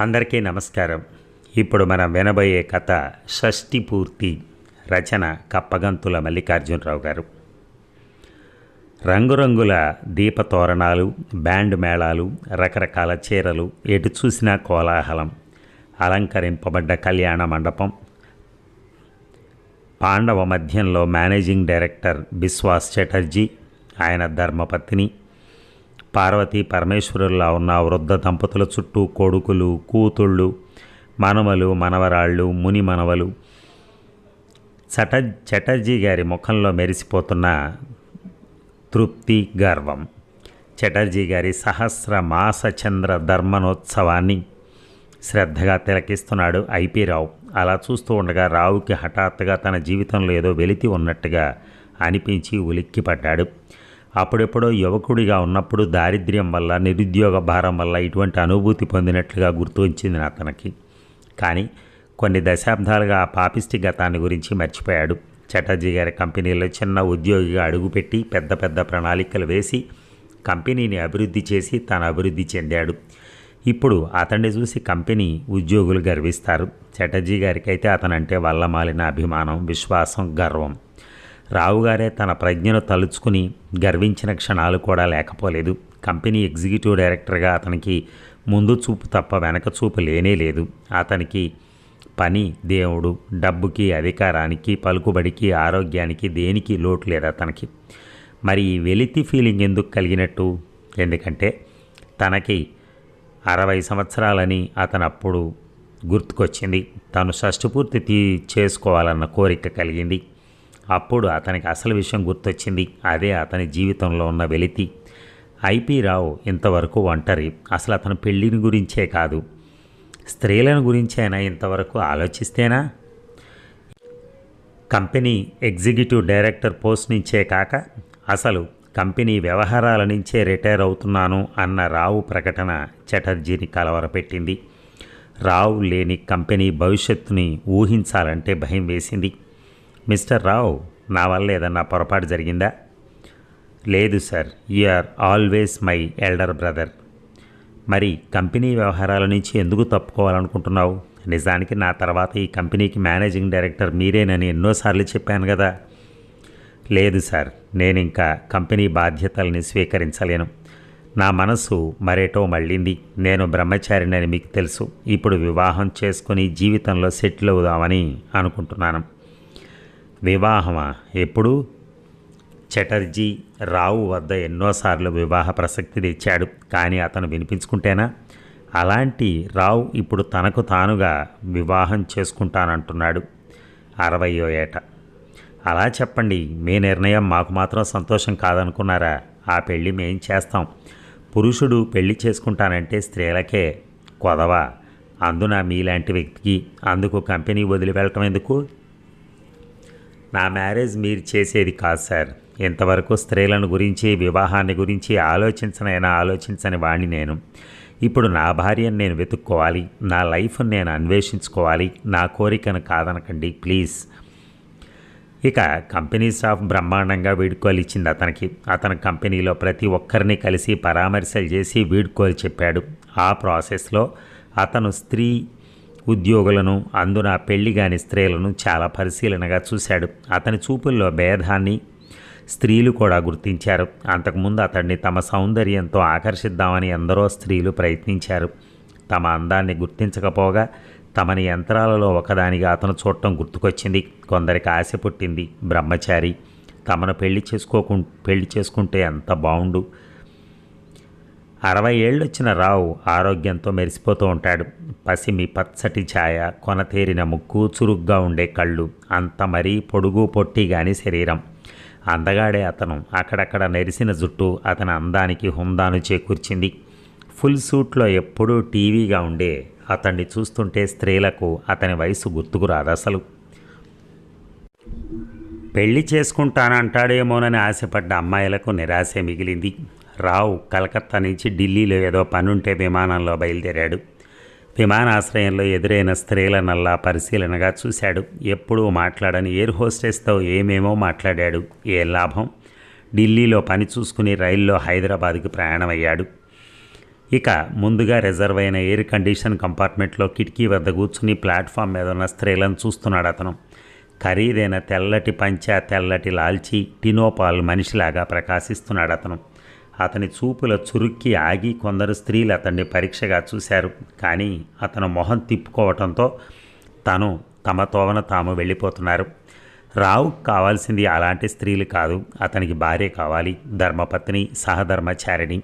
అందరికీ నమస్కారం. ఇప్పుడు మనం వినబోయే కథ షష్ఠి పూర్తి రచన కప్పగంతుల మల్లికార్జునరావు గారు. రంగురంగుల దీపతోరణాలు బ్యాండ్ మేళాలు రకరకాల చీరలు ఎటు చూసినా కోలాహలం అలంకరింపబడ్డ కళ్యాణ మండపం. పాండవ మధ్యంలో మేనేజింగ్ డైరెక్టర్ బిశ్వాస్ చటర్జీ ఆయన ధర్మపత్ని పార్వతీ పరమేశ్వరుల్లా ఉన్న వృద్ధ దంపతుల చుట్టూ కొడుకులు కూతుళ్ళు మనవలు మనవరాళ్ళు ముని మనవలు. చట చటర్జీ గారి ముఖంలో మెరిసిపోతున్న తృప్తి గర్వం. చటర్జీ గారి సహస్ర మాసచంద్ర ధర్మనోత్సవాన్ని శ్రద్ధగా తిలకిస్తున్నాడు ఐపీ రావు. అలా చూస్తూ ఉండగా రావుకి హఠాత్తుగా తన జీవితంలో ఏదో వెలితి ఉన్నట్టుగా అనిపించి ఉలిక్కిపడ్డాడు. అప్పుడెప్పుడో యువకుడిగా ఉన్నప్పుడు దారిద్ర్యం వల్ల నిరుద్యోగ భారం వల్ల ఇటువంటి అనుభూతి పొందినట్లుగా గుర్తు వచ్చింది అతనికి కానీ కొన్ని దశాబ్దాలుగా ఆ పాపిష్టి గతాన్ని గురించి మర్చిపోయాడు. చటర్జీ గారి కంపెనీలో చిన్న ఉద్యోగిగా అడుగుపెట్టి పెద్ద పెద్ద ప్రణాళికలు వేసి కంపెనీని అభివృద్ధి చేసి తాను అభివృద్ధి చెందాడు. ఇప్పుడు అతన్ని చూసి కంపెనీ ఉద్యోగులు గర్విస్తారు. చటర్జీ గారికైతే అతనంటే వల్లమాలిన అభిమానం విశ్వాసం గర్వం. రావుగారే తన ప్రజ్ఞను తలుచుకుని గర్వించిన క్షణాలు కూడా లేకపోలేదు. కంపెనీ ఎగ్జిక్యూటివ్ డైరెక్టర్గా అతనికి ముందు చూపు తప్ప వెనక చూపు లేనే లేదు. అతనికి పని దేవుడు డబ్బుకి అధికారానికి పలుకుబడికి ఆరోగ్యానికి దేనికి లోటు లేదు అతనికి. మరి ఈ వెలితి ఫీలింగ్ ఎందుకు కలిగినట్టు? ఎందుకంటే తనకి అరవై సంవత్సరాలని అతను అప్పుడు గుర్తుకొచ్చింది. తను షష్టిపూర్తి తీ చేసుకోవాలన్న కోరిక కలిగింది. అప్పుడు అతనికి అసలు విషయం గుర్తొచ్చింది. అదే అతని జీవితంలో ఉన్న వెలితి. ఐపీ రావు ఇంతవరకు ఒంటరి. అసలు అతను పెళ్ళిని గురించే కాదు. స్త్రీలను గురించైనా ఇంతవరకు ఆలోచిస్తేనా? కంపెనీ ఎగ్జిక్యూటివ్ డైరెక్టర్ పోస్ట్ నుంచే కాక అసలు కంపెనీ వ్యవహారాల నుంచే రిటైర్ అవుతున్నాను అన్న రావు ప్రకటన చటర్జీని కలవరపెట్టింది. రావు లేని కంపెనీ భవిష్యత్తుని ఊహించాలంటే భయం వేసింది. మిస్టర్ రావు నా వల్ల ఏదన్నా పొరపాటు జరిగిందా? లేదు sir. You are always my elder brother. మరి కంపెనీ వ్యవహారాల నుంచి ఎందుకు తప్పుకోవాలనుకుంటున్నావు? నిజానికి నా తర్వాత ఈ కంపెనీకి మేనేజింగ్ డైరెక్టర్ మీరేనని ఎన్నోసార్లు చెప్పాను కదా. లేదు సార్. నేను ఇంకా కంపెనీ బాధ్యతల్ని స్వీకరించలేను. నా మనసు మరేటో మళ్ళింది. నేను బ్రహ్మచారినని మీకు తెలుసు. ఇప్పుడు వివాహం చేసుకుని జీవితంలో సెటిల్ అవుదామని అనుకుంటున్నాను. వివాహమా? ఎప్పుడు? చటర్జీ రావు వద్ద ఎన్నోసార్లు వివాహ ప్రసక్తి తెచ్చాడు. కానీ అతను వినిపించుకుంటేనా? అలాంటి రావు ఇప్పుడు తనకు తానుగా వివాహం చేసుకుంటానంటున్నాడు అరవయో ఏట. అలా చెప్పండి మీ నిర్ణయం మాకు మాత్రం సంతోషం కాదనుకున్నారా? ఆ పెళ్ళి మేం చేస్తాం. పురుషుడు పెళ్ళి చేసుకుంటానంటే స్త్రీలకే కొదవ? అందున మీలాంటి వ్యక్తికి అందుకు కంపెనీ వదిలి వెళ్ళటం ఎందుకు? నా మ్యారేజ్ మీరు చేసేది కాదు సార్. ఇంతవరకు స్త్రీలను గురించి వివాహాన్ని గురించి ఆలోచించనైనా ఆలోచించని వాణ్ణి నేను. ఇప్పుడు నా భార్యను నేను వెతుక్కోవాలి నా లైఫ్ను నేను అన్వేషించుకోవాలి నా కోరికను కాదనకండి ప్లీజ్. ఇక కంపెనీ స్టాఫ్ బ్రహ్మాండంగా వీడ్కోలు ఇచ్చింది అతనికి. అతని కంపెనీలో ప్రతి ఒక్కరిని కలిసి పరామర్శలు చేసి వీడ్కోలు చెప్పాడు. ఆ ప్రాసెస్లో అతను స్త్రీ ఉద్యోగులను అందున పెళ్ళిగాని స్త్రీలను చాలా పరిశీలనగా చూశాడు. అతని చూపుల్లో భేదాన్ని స్త్రీలు కూడా గుర్తించారు. అంతకుముందు అతన్ని తమ సౌందర్యంతో ఆకర్షిద్దామని ఎందరో స్త్రీలు ప్రయత్నించారు. తమ అందాన్ని గుర్తించకపోగా తమని యంత్రాలలో ఒకదానిగా అతను చూడటం గుర్తుకొచ్చింది. కొందరికి ఆశ పుట్టింది బ్రహ్మచారి. తమను పెళ్ళి చేసుకోకు పెళ్ళి చేసుకుంటే ఎంత బాగుండు అరవై ఏళ్ళొచ్చిన రావు ఆరోగ్యంతో మెరిసిపోతూ ఉంటాడు. పసిమి పచ్చటి ఛాయ కొనతేరిన ముక్కు చురుగ్గా ఉండే కళ్ళు అంత మరీ పొడుగు పొట్టి గాని శరీరం. అందగాడే అతను. అక్కడక్కడ నెరిసిన జుట్టు అతని అందానికి హుందాను చేకూర్చింది. ఫుల్ సూట్లో ఎప్పుడూ టీవీగా ఉండే అతన్ని చూస్తుంటే స్త్రీలకు అతని వయసు గుర్తుకు రాదు అసలు. పెళ్ళి చేసుకుంటానంటాడేమోనని ఆశపడ్డ అమ్మాయిలకు నిరాశ మిగిలింది. రావు కలకత్తా నుంచి ఢిల్లీలో ఏదో పనుంటే విమానంలో బయలుదేరాడు. విమానాశ్రయంలో ఎదురైన స్త్రీలనల్లా పరిశీలనగా చూశాడు. ఎప్పుడూ మాట్లాడని ఎయిర్ హోస్టెస్తో ఏమేమో మాట్లాడాడు. ఏ లాభం? ఢిల్లీలో పని చూసుకుని రైల్లో హైదరాబాద్కి ప్రయాణమయ్యాడు. ఇక ముందుగా రిజర్వ్ అయిన ఎయిర్ కండిషన్ కంపార్ట్మెంట్లో కిటికీ వద్ద కూర్చుని ప్లాట్ఫామ్ మీద ఉన్న స్త్రీలను చూస్తున్నాడు అతను. ఖరీదైన తెల్లటి పంచ తెల్లటి లాల్చి టినోపాల్ మనిషిలాగా ప్రకాశిస్తున్నాడు అతను. అతని చూపుల చురుక్కి ఆగి కొందరు స్త్రీలు అతన్ని పరీక్షగా చూశారు. కానీ అతను మొహం తిప్పుకోవటంతో తను తమ తోవన తాము వెళ్ళిపోతున్నారు. రావు కావాల్సింది అలాంటి స్త్రీలు కాదు. అతనికి భార్య కావాలి. ధర్మపత్ని సహధర్మచారిణి.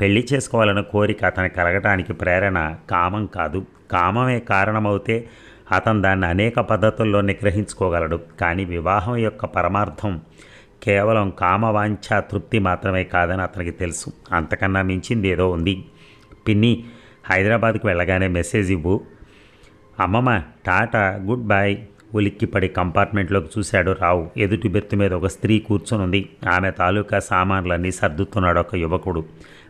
పెళ్ళి చేసుకోవాలన్న కోరిక అతను కలగటానికి ప్రేరణ కామం కాదు. కామమే కారణమవుతే అతను దాన్ని అనేక పద్ధతుల్లో నిగ్రహించుకోగలడు కానీ వివాహం యొక్క పరమార్థం కేవలం కామవాంఛ తృప్తి మాత్రమే కాదని అతనికి తెలుసు. అంతకన్నా మించింది ఏదో ఉంది. పిన్ని హైదరాబాద్కు వెళ్ళగానే మెసేజ్ ఇవ్వు. అమ్మమ్మ టాటా గుడ్ బై. ఉలిక్కిపడి కంపార్ట్మెంట్లోకి చూశాడు రావు. ఎదుటి బెత్తు మీద ఒక స్త్రీ కూర్చొని ఉంది ఆమె తాలూకా సామాన్లన్నీ సర్దుతున్నాడు ఒక యువకుడు.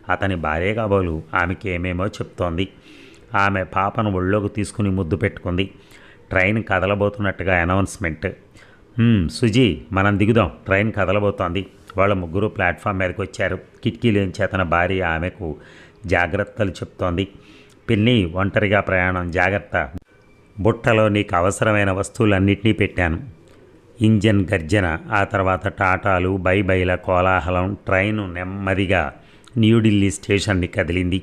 అతని భార్య కాబోలు ఆమెకి ఏమేమో చెప్తోంది. ఆమె పాపను ఒళ్ళోకి తీసుకుని ముద్దు పెట్టుకుంది. Train కదలబోతున్నట్టుగా announcement. సుజీ మనం దిగుదాం. ట్రైన్ కదలబోతోంది. వాళ్ళ ముగ్గురు ప్లాట్ఫామ్ మీదకి వచ్చారు. కిటికీలోంచి అతని భార్య ఆమెకు జాగ్రత్తలు చెప్తోంది. పిన్ని ఒంటరిగా ప్రయాణం. జాగ్రత్త. బుట్టలో నీకు అవసరమైన వస్తువులన్నింటినీ పెట్టాను. ఇంజన్ గర్జన ఆ తర్వాత టాటాలు బైబైల కోలాహలం ట్రైను నెమ్మదిగా న్యూఢిల్లీ స్టేషన్ని కదిలింది.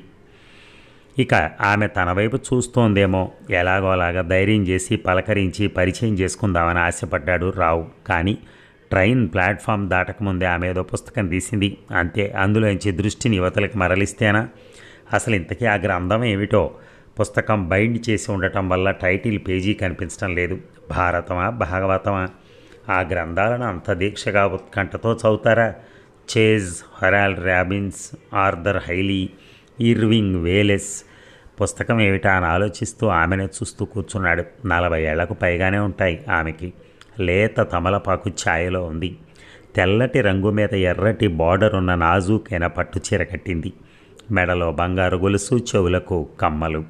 ఇక ఆమె తన వైపు చూస్తోందేమో. ఎలాగోలాగా ధైర్యం చేసి పలకరించి పరిచయం చేసుకుందామని ఆశపడ్డాడు రావు. కానీ ట్రైన్ ప్లాట్ఫామ్ దాటకముందే ఆమె ఏదో పుస్తకం తీసింది. అంతే అందులోంచి దృష్టిని యువతలకు మరలిస్తేనా? అసలు ఇంతకీ ఆ గ్రంథం ఏమిటో? పుస్తకం బైండ్ చేసి ఉండటం వల్ల టైటిల్ పేజీ కనిపించడం లేదు. భారతమా భాగవతమా? ఆ గ్రంథాలను అంత దీక్షగా ఉత్కంఠతో చదువుతారా? Chase Harold Robbins Arthur Hailey Irving Wallace పుస్తకం ఏమిటా అని ఆలోచిస్తూ ఆమెను చూస్తూ కూర్చున్నాడు. నలభై ఏళ్ళకు పైగానే ఉంటాయి ఆమెకి. లేత తమలపాకు ఛాయలో ఉంది. తెల్లటి రంగు మీద ఎర్రటి బార్డర్ ఉన్న నాజూకైన పట్టు చీర కట్టింది. మెడలో బంగారు గొలుసు చెవులకు కమ్మలు.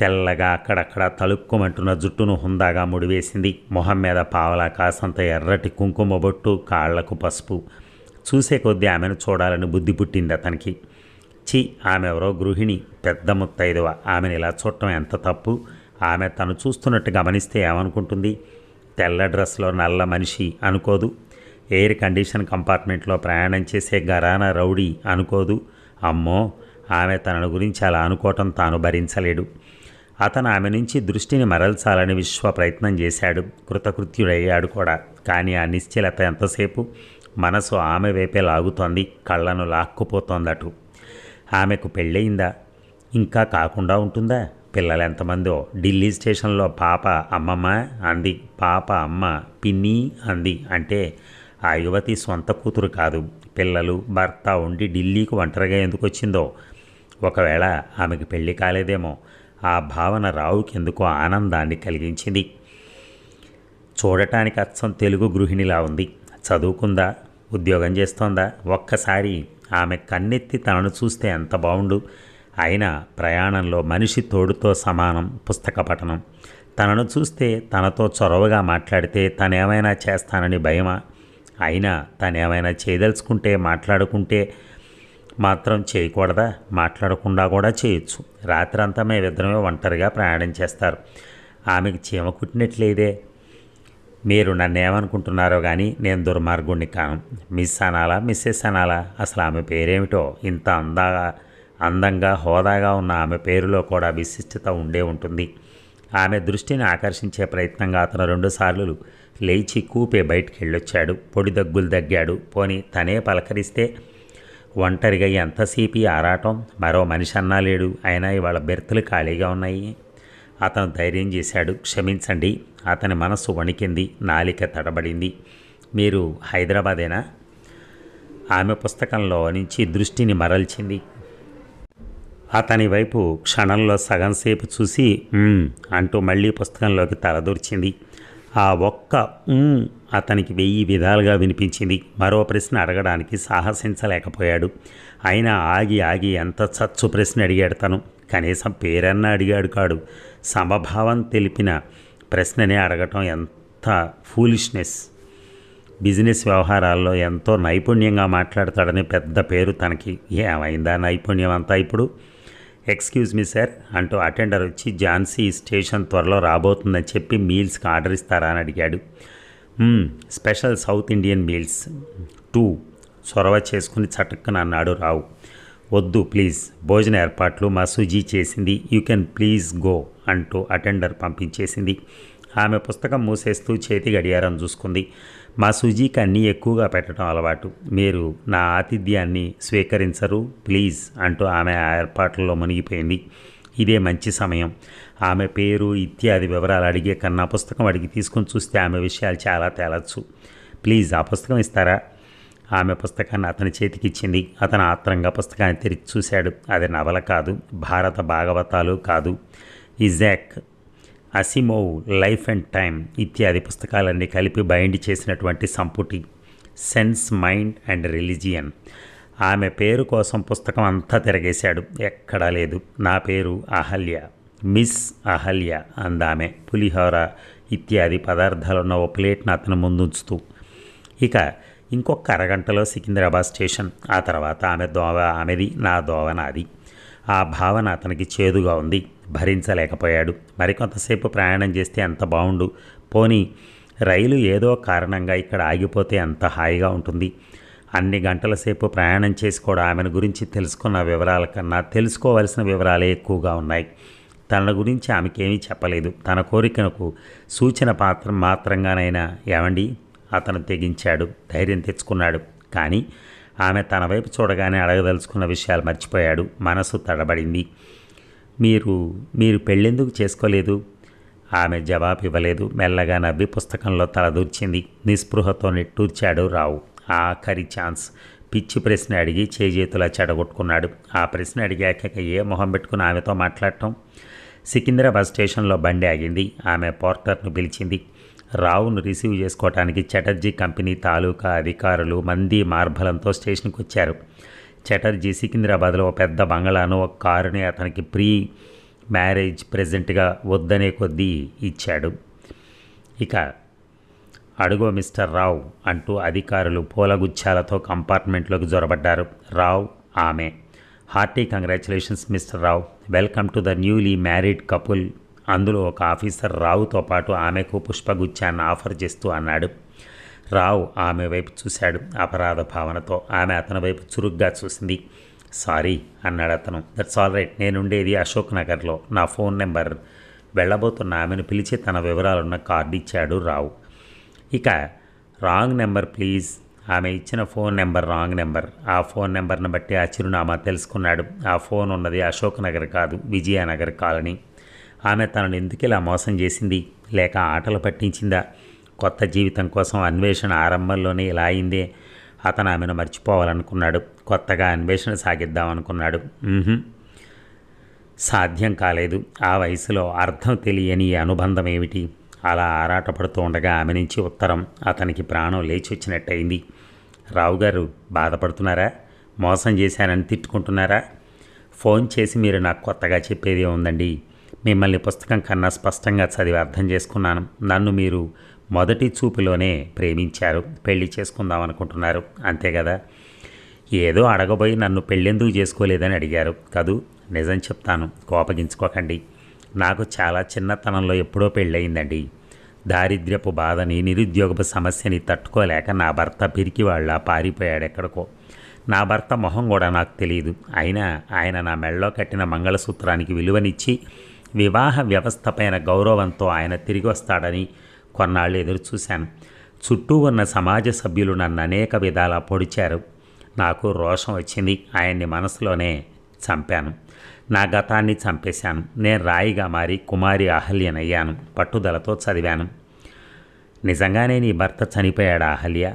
తెల్లగా అక్కడక్కడ తలుక్కుమంటున్న జుట్టును హుందాగా ముడివేసింది. మొహం మీద పావలా కాసంత ఎర్రటి కుంకుమ బొట్టు కాళ్ళకు పసుపు. చూసే కొద్దీ ఆమెను చూడాలని బుద్ధి పుట్టింది అతనికి. చి ఆమె ఎవరో గృహిణి పెద్ద ముత్తైదువ. ఆమెను ఇలా చూడటం ఎంత తప్పు? ఆమె తను చూస్తున్నట్టు గమనిస్తే ఏమనుకుంటుంది? తెల్ల డ్రెస్లో నల్ల మనిషి అనుకోదు. ఎయిర్ కండిషన్ కంపార్ట్మెంట్లో ప్రయాణం చేసే గరానా రౌడీ అనుకోదు. అమ్మో ఆమె తనను గురించి అలా అనుకోవటం తాను భరించలేడు. అతను ఆమె నుంచి దృష్టిని మరల్చాలని విశ్వ ప్రయత్నం చేశాడు. కృతకృత్యుడయ్యాడు కూడా. కానీ ఆ నిశ్చలత ఎంతసేపు? మనసు ఆమె వైపే లాగుతోంది. కళ్ళను లాక్కుపోతోందటు. ఆమెకు పెళ్ళయిందా? ఇంకా కాకుండా ఉంటుందా? పిల్లలు ఎంతమందో ఢిల్లీ స్టేషన్లో పాప అమ్మమ్మ అంది. పాప అమ్మ పిన్ని అంది. అంటే ఆ యువతి సొంత కూతురు కాదు. పిల్లలు భర్త ఉండి ఢిల్లీకి ఒంటరిగా ఎందుకు వచ్చిందో. ఒకవేళ ఆమెకు పెళ్ళి కాలేదేమో. ఆ భావన రావుకి ఎందుకో ఆనందాన్ని కలిగించింది. చూడటానికి అచ్చం తెలుగు గృహిణిలా ఉంది. చదువుకుందా? ఉద్యోగం చేస్తోందా? ఒక్కసారి ఆమె కన్నెత్తి తనను చూస్తే ఎంత బాగుండు అయినా ప్రయాణంలో మనిషి తోడుతో సమానం పుస్తక పఠనం. తనను చూస్తే తనతో చొరవగా మాట్లాడితే తనేమైనా చేస్తానని భయమా? అయినా తనేమైనా చేయదలుచుకుంటే మాట్లాడుకుంటే మాత్రం చేయకూడదా? మాట్లాడకుండా కూడా చేయొచ్చు. రాత్రంతా మేమిద్దరమే ఒంటరిగా ప్రయాణం చేస్తారు. ఆమెకు చీమ కుట్టినట్లేదే. మీరు నన్ను ఏమనుకుంటున్నారో కానీ నేను దుర్మార్గుణ్ణి కాను. మిస్ అనాలా మిస్సెస్ అనాలా? అసలు ఆమె పేరేమిటో? ఇంత అందాగా అందంగా హోదాగా ఉన్న ఆమె పేరులో కూడా విశిష్టత ఉండే ఉంటుంది. ఆమె దృష్టిని ఆకర్షించే ప్రయత్నంగా అతను రెండుసార్లు లేచి కూపే బయటికి వెళ్ళొచ్చాడు పొడి దగ్గులు దగ్గాడు. పోని తనే పలకరిస్తే ఒంటరిగా ఎంతసేపు ఆరాటం? మరో మనిషి అన్నా లేడు. అయినా ఇవాళ బెర్తులు ఖాళీగా ఉన్నాయి. అతను ధైర్యం చేశాడు. క్షమించండి. అతని మనస్సు వణికింది. నాలిక తడబడింది. మీరు హైదరాబాదేనా? ఆమె పుస్తకంలో నుంచి దృష్టిని మరల్చింది. అతని వైపు క్షణంలో సగం సేపు చూసి అంటూ మళ్ళీ పుస్తకంలోకి తలదూర్చింది. ఆ ఒక్క అతనికి వెయ్యి విధాలుగా వినిపించింది. మరో ప్రశ్న అడగడానికి సాహసించలేకపోయాడు. అయినా ఆగి ఆగి ఎంత చచ్చు ప్రశ్న అడిగాడు తను. కనీసం పేరన్నా అడిగాడు కాడు. సమభావం తెలిపిన ప్రశ్ననే అడగటం ఎంత ఫూలిష్నెస్? బిజినెస్ వ్యవహారాల్లో ఎంతో నైపుణ్యంగా మాట్లాడతాడని పెద్ద పేరు తనకి ఏమైందా నైపుణ్యం అంతా ఇప్పుడు? ఎక్స్క్యూజ్ మీ సార్ అంటూ అటెండర్ వచ్చి ఝాన్సీ స్టేషన్ త్వరలో రాబోతుందని చెప్పి మీల్స్కి ఆర్డర్ ఇస్తారా అని అడిగాడు. Special South Indian meals. Two చొరవ చేసుకుని చటుక్కున అన్నాడు రావు. వద్దు ప్లీజ్. భోజన ఏర్పాట్లు మా సుజీ చేసింది. యూ కెన్ ప్లీజ్ గో అంటూ అటెండర్ పంపించేసింది. ఆమె పుస్తకం మూసేస్తూ చేతి గడియారం చూసుకుంది. మా సుజీకి అన్నీ ఎక్కువగా పెట్టడం అలవాటు. మీరు నా ఆతిథ్యాన్ని స్వీకరించరు ప్లీజ్ అంటూ ఆమె ఆ ఏర్పాట్లలో మునిగిపోయింది. ఇదే మంచి సమయం. ఆమె పేరు ఇత్యాది వివరాలు అడిగే కన్నా పుస్తకం అడిగి తీసుకొని చూస్తే ఆమె విషయాలు చాలా తేలచ్చు. ప్లీజ్ ఆ పుస్తకం ఇస్తారా? ఆమె పుస్తకాన్ని అతని చేతికిచ్చింది. అతను ఆత్రంగా పుస్తకాన్ని తెరిచి చూశాడు. అది నవల కాదు భారత భాగవతాలు కాదు. Isaac Asimov life and time ఇత్యాది పుస్తకాలన్నీ కలిపి బైండ్ చేసినటువంటి సంపుటి. Sense mind and religion. ఆమె పేరు కోసం పుస్తకం అంతా తిరగేశాడు. ఎక్కడా లేదు. నా పేరు అహల్య. మిస్ అహల్య అందామె. పులిహోర ఇత్యాది పదార్థాలున్న ఓ ప్లేట్ను అతను ముందుంచుతూ. ఇక ఇంకొక అరగంటలో సికింద్రాబాద్ స్టేషన్. ఆ తర్వాత ఆమె దోవ ఆమెది నా దోవ నాది. ఆ భావన అతనికి చేదుగా ఉంది. భరించలేకపోయాడు. మరికొంతసేపు ప్రయాణం చేస్తే ఎంత బాగుండు పోనీ రైలు ఏదో కారణంగా ఇక్కడ ఆగిపోతే ఎంత హాయిగా ఉంటుంది. అన్ని గంటల సేపు ప్రయాణం చేసి కూడా ఆమెను గురించి తెలుసుకున్న వివరాల కన్నా తెలుసుకోవలసిన వివరాలే ఎక్కువగా ఉన్నాయి. తన గురించి ఆమెకేమీ చెప్పలేదు. తన కోరికలకు సూచన పాత్ర మాత్రంగానైనా ఏమండి? అతను తెగించాడు ధైర్యం తెచ్చుకున్నాడు. కానీ ఆమె తన వైపు చూడగానే అడగదలుచుకున్న విషయాలు మర్చిపోయాడు. మనసు తడబడింది. మీరు మీరు పెళ్ళెందుకు చేసుకోలేదు? ఆమె జవాబు ఇవ్వలేదు. మెల్లగా నవ్వి పుస్తకంలో తలదూర్చింది నిస్పృహతో నిట్టూర్చాడు రావు. ఆఖరి ఛాన్స్. పిచ్చి ప్రశ్న అడిగి చేజేతులా చెడగొట్టుకున్నాడు. ఆ ప్రశ్న అడిగాక ఏ మొహం పెట్టుకుని ఆమెతో మాట్లాడటం? సికింద్రాబాద్ స్టేషన్లో బండి ఆగింది. ఆమె పోర్టర్ను పిలిచింది. రావును రిసీవ్ చేసుకోవటానికి చటర్జీ కంపెనీ తాలూకా అధికారులు మంది మార్బలంతో స్టేషన్కి వచ్చారు చటర్జీ సికింద్రాబాద్లో ఒక పెద్ద బంగళాను ఒక కారుని అతనికి ప్రీ మ్యారేజ్ ప్రెజెంట్గా వద్దనే కొద్దీ ఇచ్చాడు. ఇక అడుగో మిస్టర్ రావ్ అంటూ అధికారులు పూలగుచ్చాలతో కంపార్ట్మెంట్లోకి జొరబడ్డారు. రావ్ ఆమె. Hearty congratulations mister Rao. Welcome to the newly married couple. అందులో ఒక ఆఫీసర్ రావుతో పాటు ఆమెకు పుష్పగుచ్చాన్ని ఆఫర్ చేస్తూ అన్నాడు. రావు ఆమె వైపు చూశాడు అపరాధ భావనతో. ఆమె అతని వైపు చురుగ్గా చూసింది. సారీ అన్నాడు అతను. దట్స్ ఆల్ రైట్ నేనుండేది అశోక్ నగర్లో. నా ఫోన్ నెంబర్. వెళ్ళబోతున్న ఆమెను పిలిచి తన వివరాలున్న కార్డు ఇచ్చాడు రావు. ఇక రాంగ్ నెంబర్ ప్లీజ్. ఆమె ఇచ్చిన ఫోన్ నెంబర్ రాంగ్ నెంబర్. ఆ ఫోన్ నెంబర్ని బట్టి ఆ చిరునామా తెలుసుకున్నాడు. ఆ ఫోన్ ఉన్నది అశోక్ నగర్ కాదు విజయనగర్ కాలనీ. ఆమె తనను ఎందుకు ఇలా మోసం చేసింది? లేక ఆటలు పట్టించిందా? కొత్త జీవితం కోసం అన్వేషణ ఆరంభంలోనే ఇలా అయిందే. అతను ఆమెను మర్చిపోవాలనుకున్నాడు. కొత్తగా అన్వేషణ సాగిద్దామనుకున్నాడు. సాధ్యం కాలేదు. ఆ వయసులో అర్థం తెలియని అనుబంధం ఏమిటి అలా ఆరాటపడుతూ ఉండగా ఆమె నుంచి ఉత్తరం అతనికి ప్రాణం లేచి వచ్చినట్టయింది రావు గారు బాధపడుతున్నారా? మోసం చేశానని తిట్టుకుంటున్నారా? ఫోన్ చేసి మీరు నాకు కొత్తగా చెప్పేది ఉందండి. మిమ్మల్ని పుస్తకం కన్నా స్పష్టంగా చదివి అర్థం చేసుకున్నాను. నన్ను మీరు మొదటి చూపులోనే ప్రేమించారు. పెళ్ళి చేసుకుందాం అనుకుంటున్నారు. అంతే కదా? ఏదో అడగబోయి నన్ను పెళ్ళెందుకు చేసుకోలేదని అడిగారు. కదూ? నిజం చెప్తాను. కోపగించుకోకండి. నాకు చాలా చిన్నతనంలో ఎప్పుడో పెళ్ళయిందండి. దారిద్ర్యపు బాధని నిరుద్యోగపు సమస్యని తట్టుకోలేక నా భర్త పిరికి వాళ్ళ పారిపోయాడు ఎక్కడికో నా భర్త మొహం కూడా నాకు తెలియదు అయినా ఆయన నా మెళ్ళలో కట్టిన మంగళసూత్రానికి విలువనిచ్చి వివాహ వ్యవస్థ పైన గౌరవంతో ఆయన తిరిగి వస్తాడని కొన్నాళ్ళు ఎదురుచూశాను. చుట్టూ ఉన్న సమాజ సభ్యులు నన్ను అనేక విధాలా పొడిచారు. నాకు రోషం వచ్చింది. ఆయన్ని మనసులోనే చంపాను. నా గతాన్ని చంపేశాను. నేను రాయిగా మారి కుమారి అహల్యనయ్యాను. పట్టుదలతో చదివాను. నిజంగానే నీ భర్త చనిపోయాడా అహల్య?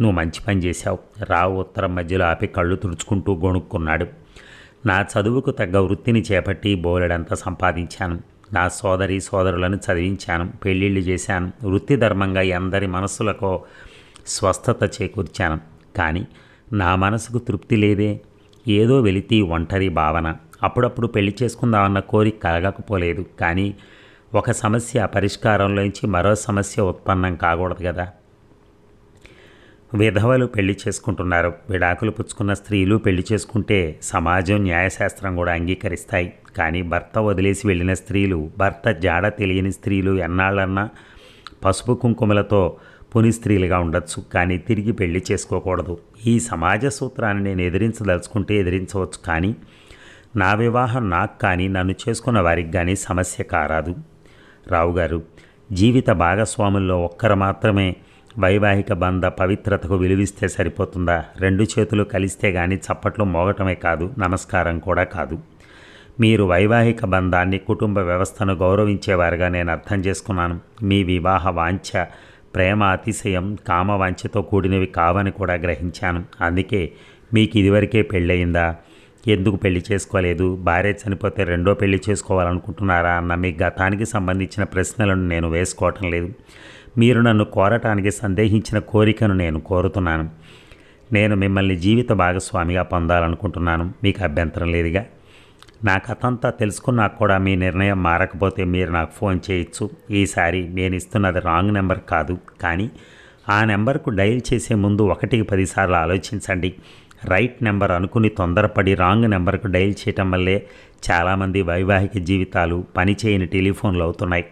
నువ్వు మంచి పని చేశావు. రావు ఉత్తరం మధ్యలో ఆపి కళ్ళు తుడుచుకుంటూ గొణుక్కున్నాడు. నా చదువుకు తగ్గ వృత్తిని చేపట్టి బోలెడంత సంపాదించాను. నా సోదరి సోదరులను చదివించాను పెళ్ళిళ్ళు చేశాను వృత్తి ధర్మంగా అందరి మనస్సులకు స్వస్థత చేకూర్చాను. కానీ నా మనసుకు తృప్తి లేదే. ఏదో వెలితి ఒంటరి భావన. అప్పుడప్పుడు పెళ్ళి చేసుకుందామన్న కోరిక కలగకపోలేదు. కానీ ఒక సమస్య పరిష్కారంలోంచి మరో సమస్య ఉత్పన్నం కాకూడదు కదా. విధవలు పెళ్ళి చేసుకుంటున్నారు. విడాకులు పుచ్చుకున్న స్త్రీలు పెళ్ళి చేసుకుంటే సమాజం న్యాయశాస్త్రం కూడా అంగీకరిస్తాయి. కానీ భర్త వదిలేసి వెళ్ళిన స్త్రీలు భర్త జాడ తెలియని స్త్రీలు ఎన్నాళ్ళన్నా పసుపు కుంకుమలతో పుని స్త్రీలుగా ఉండొచ్చు. కానీ తిరిగి పెళ్ళి చేసుకోకూడదు. ఈ సమాజ సూత్రాన్ని నేను ఎదిరించదలుచుకుంటే ఎదిరించవచ్చు. కానీ నా వివాహం నాకు కానీ నన్ను చేసుకున్న వారికి కానీ సమస్య కారాదు. రావు గారు జీవిత భాగస్వాముల్లో ఒక్కరు మాత్రమే వైవాహిక బంధ పవిత్రతకు విలువిస్తే సరిపోతుందా? రెండు చేతులు కలిస్తే కానీ చప్పట్లు మోగటమే కాదు నమస్కారం కూడా కాదు. మీరు వైవాహిక బంధాన్ని కుటుంబ వ్యవస్థను గౌరవించేవారుగా నేను అర్థం చేసుకున్నాను. మీ వివాహ వాంఛ ప్రేమ అతిశయం కామ వాంఛతో కూడినవి కావని కూడా గ్రహించాను. అందుకే మీకు ఇదివరకే పెళ్ళయిందా? ఎందుకు పెళ్ళి చేసుకోలేదు? భార్య చనిపోతే రెండో పెళ్ళి చేసుకోవాలనుకుంటున్నారా? అన్న మీ గతానికి సంబంధించిన ప్రశ్నలను నేను వేసుకోవటం లేదు. మీరు నన్ను కోరటానికి సందేహించిన కోరికను నేను కోరుతున్నాను. నేను మిమ్మల్ని జీవిత భాగస్వామిగా పొందాలనుకుంటున్నాను. మీకు అభ్యంతరం లేదుగా. నా కథంతా తెలుసుకున్నా కూడా మీ నిర్ణయం మారకపోతే మీరు నాకు ఫోన్ చేయొచ్చు. ఈసారి నేను ఇస్తున్నది రాంగ్ నెంబర్ కాదు. కానీ ఆ నెంబర్కు డయల్ చేసే ముందు ఒకటికి పదిసార్లు ఆలోచించండి. రైట్ నెంబర్ అనుకుని తొందరపడి రాంగ్ నెంబర్కు డయల్ చేయటం వల్లే చాలామంది వైవాహిక జీవితాలు పనిచేయని టెలిఫోన్లు అవుతున్నాయి.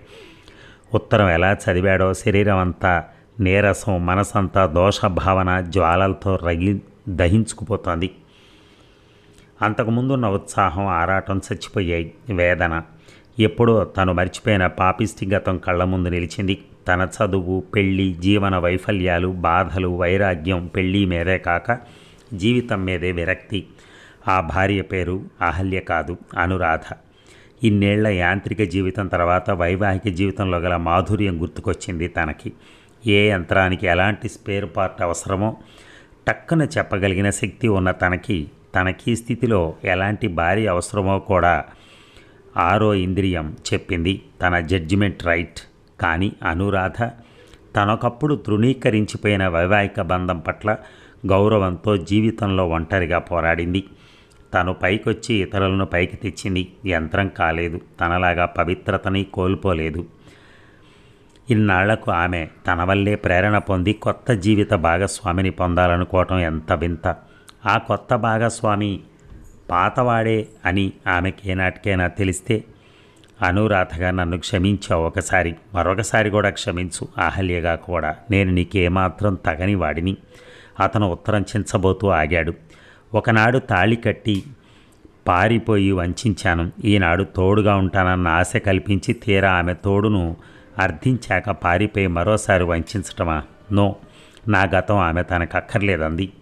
ఉత్తరం ఎలా చదివాడో శరీరం అంతా నీరసం మనసంతా దోష భావన జ్వాలలతో రగి దహించుకుపోతోంది. అంతకుముందున్న ఉత్సాహం ఆరాటం చచ్చిపోయాయి వేదన. ఎప్పుడో తను మర్చిపోయిన పాపిష్టి గతం కళ్ళ ముందు నిలిచింది. తన చదువు పెళ్ళి జీవన వైఫల్యాలు బాధలు వైరాగ్యం పెళ్ళి మీదే కాక జీవితం మీదే విరక్తి. ఆ భార్య పేరు అహల్య కాదు అనురాధ. ఇన్నేళ్ళ యాంత్రిక జీవితం తర్వాత వైవాహిక జీవితంలో గల మాధుర్యం గుర్తుకొచ్చింది తనకి. ఏ యంత్రానికి ఎలాంటి స్పేర్ పార్ట్ అవసరమో టక్కున చెప్పగలిగిన శక్తి ఉన్న తనకి తనకి స్థితిలో ఎలాంటి భార్య అవసరమో కూడా ఆరో ఇంద్రియం చెప్పింది. తన జడ్జిమెంట్ రైట్. కానీ అనురాధ తనొకప్పుడు తృణీకరించిపోయిన వైవాహిక బంధం పట్ల గౌరవంతో జీవితంలో ఒంటరిగా పోరాడింది. తను పైకొచ్చి ఇతరులను పైకి తెచ్చింది యంత్రం కాలేదు. తనలాగా పవిత్రతని కోల్పోలేదు. ఇన్నాళ్ళకు ఆమె తన వల్లే ప్రేరణ పొంది కొత్త జీవిత భాగస్వామిని పొందాలనుకోవటం ఎంత వింత. ఆ కొత్త భాగస్వామి పాతవాడే అని ఆమెకేనాటికైనా తెలిస్తే అనురాధగా నన్ను క్షమించావు ఒకసారి. మరొకసారి కూడా క్షమించు అహల్యగా కూడా. నేను నీకేమాత్రం తగని వాడిని. అతను ఉత్తరం చించబోతూ ఆగాడు. ఒకనాడు తాళి కట్టి పారిపోయి వంచాను. ఈనాడు తోడుగా ఉంటానన్న ఆశ కల్పించి తీరా ఆమె తోడును అర్థించాక పారిపోయి మరోసారి వంచటమా? నో నా గతం ఆమె తనకు అక్కర్లేదంది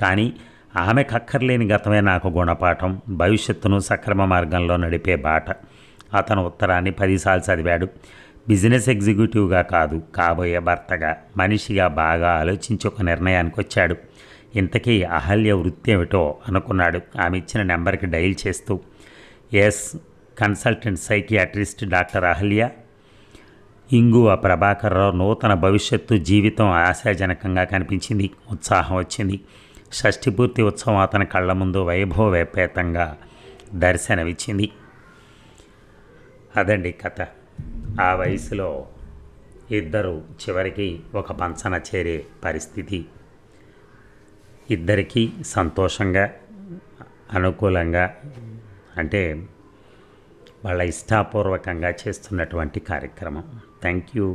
కానీ ఆమె అక్కర్లేని గతమే నాకు గుణపాఠం. భవిష్యత్తును సక్రమ మార్గంలో నడిపే బాట. అతను ఉత్తరాన్ని పదిసార్లు చదివాడు. బిజినెస్ ఎగ్జిక్యూటివ్గా కాదు కాబోయే భర్తగా మనిషిగా బాగా ఆలోచించి ఒక నిర్ణయానికి వచ్చాడు ఇంతకీ అహల్య వృత్తి ఏమిటో అనుకున్నాడు. ఆమె ఇచ్చిన నెంబర్కి డైల్ చేస్తూ S consultant psychiatrist doctor Ahalya Inguva Prabhakarrao నూతన భవిష్యత్తు జీవితం ఆశాజనకంగా కనిపించింది. ఉత్సాహం వచ్చింది. షష్ఠిపూర్తి ఉత్సవం అతని కళ్ళ ముందు వైభవవేపేతంగా దర్శనమిచ్చింది. అదండి కథ. ఆ వయసులో ఇద్దరు చివరికి ఒక పంచన చేరే పరిస్థితి. ఇద్దరికీ సంతోషంగా అనుకూలంగా అంటే వాళ్ళ ఇష్టాపూర్వకంగా చేస్తున్నటువంటి కార్యక్రమం. Thank you